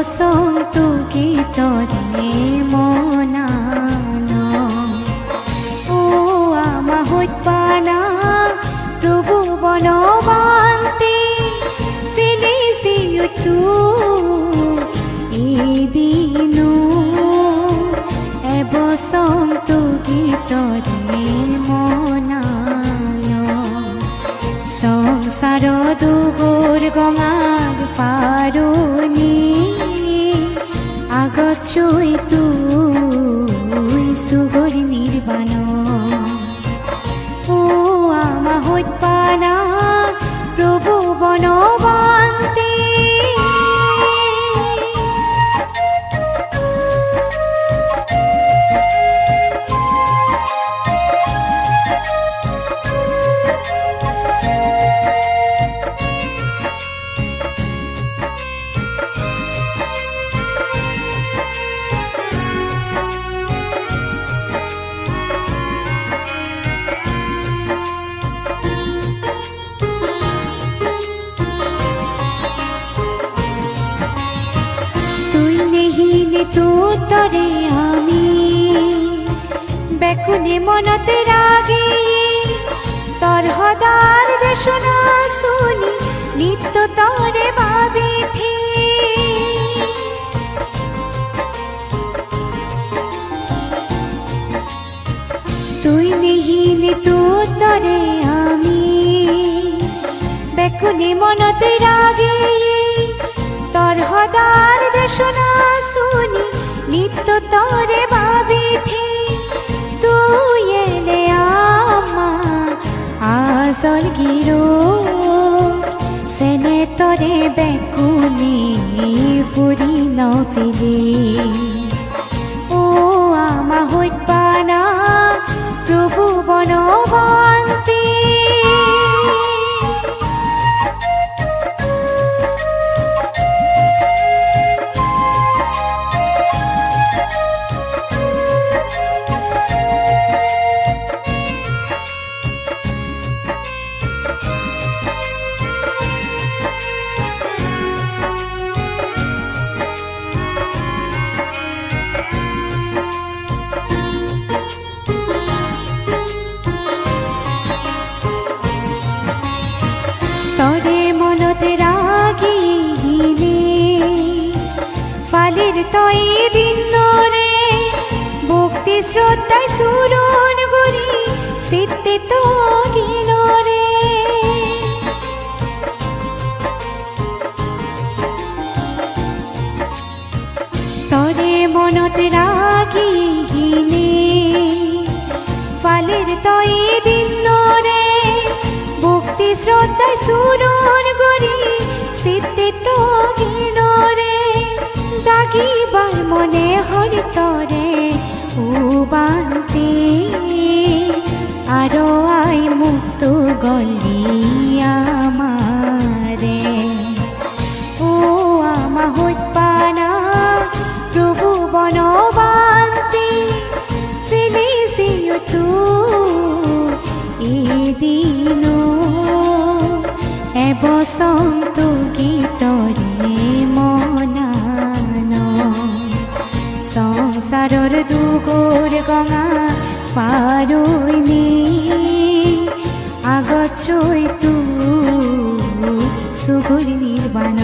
বসন্ত গীতরে মনান। ও আমা হইপানা প্রভু বনবান্তি ফিনিসি তু এদিনো এবসন্ত গীতরে আগত চুই তু তরে আমি। বেকুনে মনতে রাগে তর হদার দেশনা শুনি নিত্য তরে ভাবি থি তুই নেহিনে তু তরে আমি। বেকুনে মনতে রাগে তর হদার নিত্য তরে ভাবি থি তুই এলে আমা আসল গিরো সেনে তরে বেকুনি ফুরি নফিলি। ফালির তই দিন রে ভক্তি শ্রদ্ধায় সুরন গরি সিদ্ধি তো গিল রে তরে মনত রাগিলে ফালির তই দিন রে ভক্তি শ্রদ্ধায় সুরন হরি তরে উবান্তি আরও আই মুক্ত গলি আমারে। ও আমা হইত পানা, প্রভু বনবান্তি। ফিনিসিও তু এদিন এবসন্ত গীতরে দুগোর গঙা পারইনি আগছই তু সুগুর নির্বাণ।